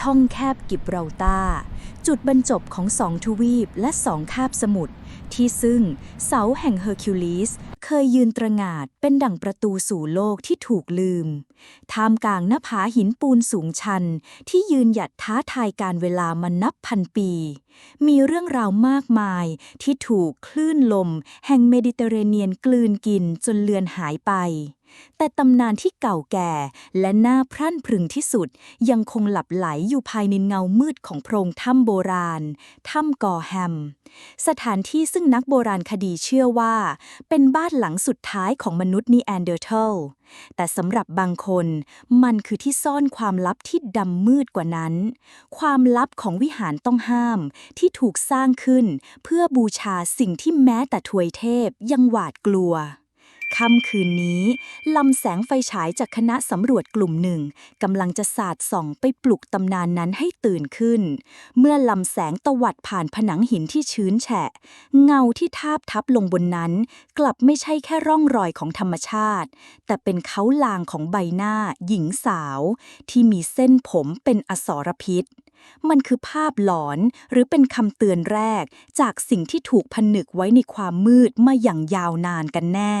ช่องแคบกิบราลตา จุดบรรจบของสองทวีปและสองคาบสมุทรที่ซึ่งเสาแห่งเฮอร์คิวลิสเคยยืนตระหง่านเป็นดั่งประตูสู่โลกที่ถูกลืม ท่ามกลางหน้าผาหินปูนสูงชัน ที่ยืนหยัดท้าทายการเวลามานับพันปี มีเรื่องราวมากมายที่ถูกคลื่นลม แห่งเมดิเตอร์เรเนียนกลืนกินจนเลือนหายไป แต่ตำนานที่เก่าแก่และน่าพรั่นพรึงที่สุด ยังคงหลับไหลอยู่ภายในเงามืดของโพรงถ้ำโบราณ ถ้ำกอแฮม สถานที่ซึ่งนักโบราณคดีเชื่อว่า เป็นบ้านหลังสุดท้ายของมนุษย์นีแอนเดอร์เทล แต่สำหรับบางคน มันคือที่ซ่อนความลับที่ดำมืดกว่านั้น ความลับของวิหารต้องห้ามที่ถูกสร้างขึ้น เพื่อบูชาสิ่งที่แม้แต่ทวยเทพยังหวาดกลัว ค่ำคืนนี้ ลำแสงไฟฉายจากคณะสำรวจกลุ่มหนึ่งกำลังจะสาดส่องไปปลุกตำนานนั้นให้ตื่นขึ้น เมื่อลำแสงตวัดผ่านผนังหินที่ชื้นแฉะ เงาที่ทาบทับลงบนนั้น กลับไม่ใช่แค่ร่องรอยของธรรมชาติ แต่เป็นเขาลางของใบหน้า หญิงสาว ที่มีเส้นผมเป็นอสรพิษมันคือภาพหลอนหรือเป็นคำเตือนแรก จากสิ่งที่ถูกผนึกไว้ในความมืดมาอย่างยาวนานกันแน่